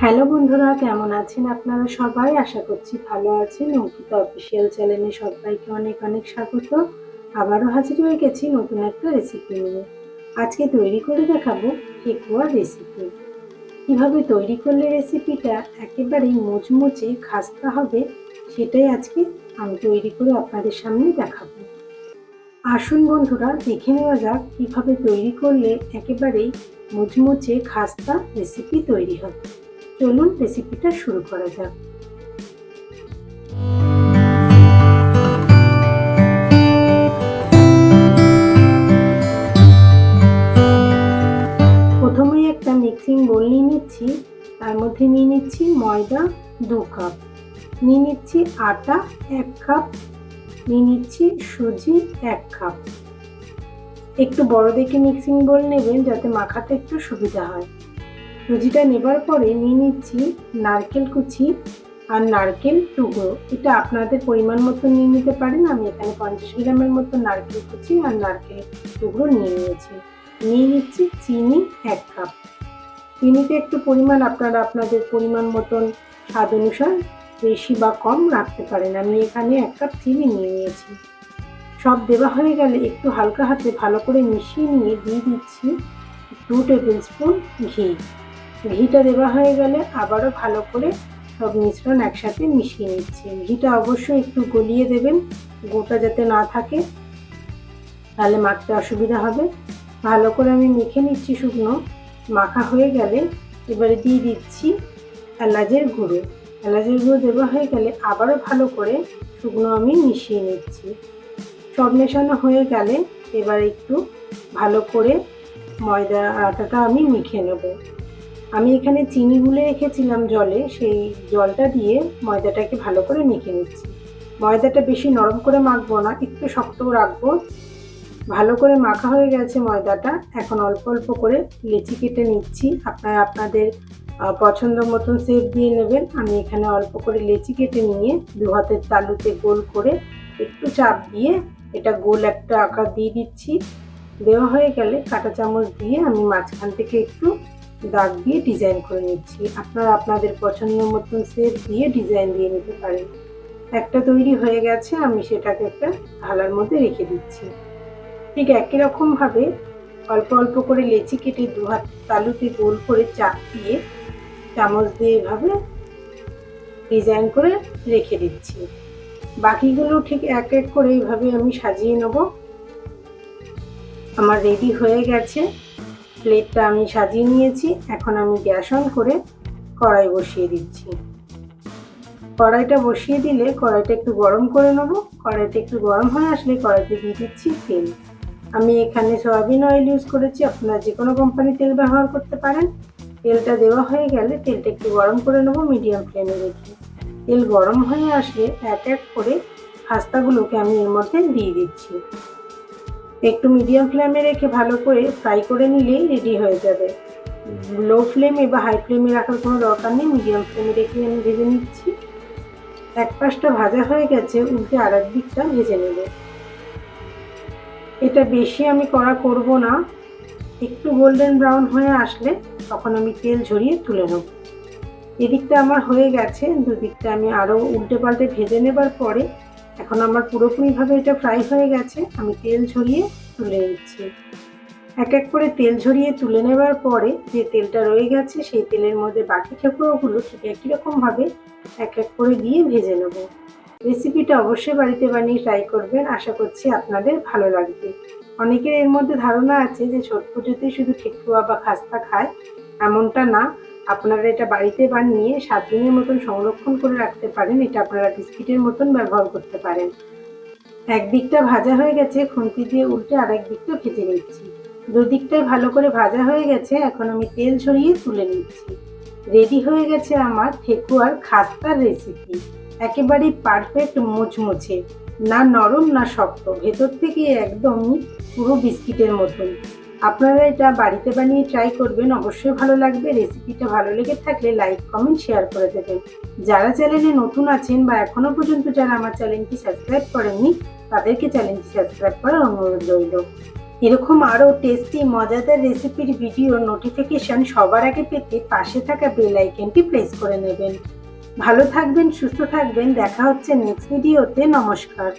Hello বন্ধুরা, কেমন আছেন আপনারা সবাই? আশা করছি ভালো আছেন। অঙ্কিতা অফিসিয়াল চ্যানেলে সবাইকে অনেক অনেক স্বাগত। আবারও হাজির হয়ে গেছি নতুন একটা রেসিপি নিয়ে। আজকে তৈরি করে দেখাবো ঠেকুয়ার রেসিপি কীভাবে তৈরি করলে রেসিপিটা একেবারেই মুচমুচে খাস্তা হবে, সেটাই আজকে আমি তৈরি করে আপনাদের সামনে দেখাবো। আসুন বন্ধুরা, দেখে নেওয়া যাক কীভাবে তৈরি করলে একেবারেই মুচমুচে খাস্তা রেসিপি তৈরি হবে। চলুন রেসিপিটা শুরু করা যাক। প্রথমেই একটা মিক্সিং বোল নিয়ে নিচ্ছি। তার মধ্যে নিয়ে নিচ্ছি ময়দা দু কাপ নিয়ে নিচ্ছি আটা এক কাপ নিয়ে নিচ্ছি সুজি এক কাপ একটু বড় দেখে মিক্সিং বোল নেবেন যাতে মাখাতে একটু সুবিধা হয়। সুজিটা নেবার পরে নিয়ে নিচ্ছি নারকেল কুচি আর নারকেল টুকরো। এটা আপনাদের পরিমাণ মতো নিয়ে নিতে পারেন। আমি এখানে পঞ্চাশ গ্রামের মতো নারকেল কুচি আর নারকেল টুকরো নিয়ে নিয়েছি। নিয়ে নিচ্ছি চিনি এক কাপ। চিনিতে একটু পরিমাণ আপনারা আপনাদের পরিমাণ মতন স্বাদ অনুসার বেশি বা কম রাখতে পারেন। আমি এখানে এক কাপ চিনি নিয়ে নিয়েছি। সব দেওয়া হয়ে গেলে একটু হালকা হাতে ভালো করে মিশিয়ে নিয়ে দিয়ে দিচ্ছি টু টেবিল স্পুন ঘি। ঘিটা দেওয়া হয়ে গেলে আবারও ভালো করে সব মিশ্রণ একসাথে মিশিয়ে নিচ্ছি। ঘিটা অবশ্যই একটু গলিয়ে দেবেন, গোটা যাতে না থাকে, তাহলে মাখতে অসুবিধা হবে। ভালো করে আমি মেখে নিচ্ছি শুকনো। মাখা হয়ে গেলে এবারে দিয়ে দিচ্ছি এলাচের গুঁড়ো। এলাচের গুঁড়ো দেওয়া হয়ে গেলে আবারও ভালো করে শুকনো আমি মিশিয়ে নিচ্ছি। সব মেশানো হয়ে গেলে এবার একটু ভালো করে ময়দা আটাটা আমি মেখে নেব। আমি এখানে চিনি গুলে রেখেছিলাম জলে, সেই জলটা দিয়ে ময়দাটাকে ভালো করে মেখে নিচ্ছি। ময়দাটা বেশি নরম করে মাখবো না, একটু শক্তও রাখব। ভালো করে মাখা হয়ে গেছে ময়দাটা, এখন অল্প অল্প করে লেচি কেটে নিচ্ছি। আপনারা আপনাদের পছন্দ মতন শেপ দিয়ে নেবেন। আমি এখানে অল্প করে লেচি কেটে নিয়ে দু হাতের তালুতে গোল করে একটু চাপ দিয়ে এটা গোল একটা আকার দিয়ে দিচ্ছি। দেওয়া হয়ে গেলে কাঁটা চামচ দিয়ে আমি মাঝখান থেকে একটু দাগ দিয়ে ডিজাইন করে নিচ্ছি। আপনারা আপনাদের পছন্দ মতন শেপ দিয়ে ডিজাইন দিয়ে নিতে পারেন। একটা তৈরি হয়ে গেছে, আমি সেটাকে একটা থালার মধ্যে রেখে দিচ্ছি। ঠিক একই রকমভাবে অল্প অল্প করে লেচি কেটে দু হাত তালুতে গোল করে চাপ দিয়ে চামচ দিয়ে এভাবে ডিজাইন করে রেখে দিচ্ছি। বাকিগুলো ঠিক এক এক করে এইভাবে আমি সাজিয়ে নেব। আমার রেডি হয়ে গেছে। প্লেটটা আমি সাজিয়ে নিয়েছি। এখন আমি গ্যাস অন করে কড়াই বসিয়ে দিচ্ছি। কড়াইটা বসিয়ে দিলে কড়াইটা একটু গরম করে নেব। কড়াইটা একটু গরম হয়ে আসলে কড়াইতে দিয়ে দিচ্ছি তেল। আমি এখানে সয়াবিন অয়েল ইউজ করেছি। আপনারা যে কোনো কোম্পানির তেল ব্যবহার করতে পারেন। তেলটা দেওয়া হয়ে গেলে তেলটা একটু গরম করে নেব মিডিয়াম ফ্লেমে রেখে। তেল গরম হয়ে আসলে এক এক করে খাস্তাগুলোকে আমি এর মধ্যে দিয়ে দিচ্ছি। একটু মিডিয়াম ফ্লেমে রেখে ভালো করে ফ্রাই করে নিলেই রেডি হয়ে যাবে। লো ফ্লেমে বা হাই ফ্লেমে রাখার কোনো দরকার নেই মিডিয়াম ফ্লেমে রেখে আমি ভেজে নিচ্ছি। এক পাশটা ভাজা হয়ে গেছে, উল্টে আর এক দিকটা ভেজে নেব। এটা বেশি আমি কড়া করব না, একটু গোল্ডেন ব্রাউন হয়ে আসলে তখন আমি তেল ঝরিয়ে তুলে নেব। এদিকটা আমার হয়ে গেছে, দুদিকটা আমি আরও উল্টে পাল্টে ভেজে নেবার পরে এখন আমার পুরোপুরিভাবে এটা ফ্রাই হয়ে গেছে। আমি তেল ঝরিয়ে তুলে নিচ্ছি। এক এক করে তেল ঝরিয়ে তুলে নেবার পরে যে তেলটা রয়ে গেছে, সেই তেলের মধ্যে বাকি ঠেকুয়াগুলো ঠিক একই রকমভাবে এক এক করে দিয়ে ভেজে নেব। রেসিপিটা অবশ্যই বাড়িতে বানিয়ে ট্রাই করবেন। আশা করছি আপনাদের ভালো লাগবে। অনেকের এর মধ্যে ধারণা আছে যে ছোট পুজোতেই শুধু ঠেকুয়া বা খাস্তা খায়, এমনটা না। আপনারা এটা বাড়িতে বানিয়ে সাত দিনের মতন সংরক্ষণ করে রাখতে পারেন। এটা আপনারা বিস্কিটের মতন ব্যবহার করতে পারেন। একদিকটা ভাজা হয়ে গেছে, খুন্তি দিয়ে উল্টে আরেক দিকটা ভেজে নিচ্ছি। দুদিকটাই ভালো করে ভাজা হয়ে গেছে, এখন আমি তেল ছড়িয়ে তুলে নিচ্ছি। রেডি হয়ে গেছে আমার ঠেকুয়ার খাস্তার রেসিপি একেবারেই পারফেক্ট মুচমুচে, না নরম, না শক্ত, ভেতর থেকে একদমই পুরো বিস্কিটের মতন। আপনারা এটা বাড়িতে বানিয়ে ট্রাই করবেন, অবশ্যই ভালো লাগবে। রেসিপিটা ভালো লেগে থাকলে লাইক কমেন্ট শেয়ার করে দেবেন। যারা চ্যানেলে নতুন আছেন বা এখনও পর্যন্ত যারা আমার চ্যানেলটি সাবস্ক্রাইব করেননি, তাদেরকে চ্যানেলটি সাবস্ক্রাইব করার অনুরোধ রইল। এরকম আরও টেস্টি মজাদার রেসিপির ভিডিও নোটিফিকেশন সবার আগে পেতে পাশে থাকা বেল আইকনটি প্রেস করে নেবেন। ভালো থাকবেন, সুস্থ থাকবেন। দেখা হচ্ছে নেক্সট ভিডিওতে নমস্কার।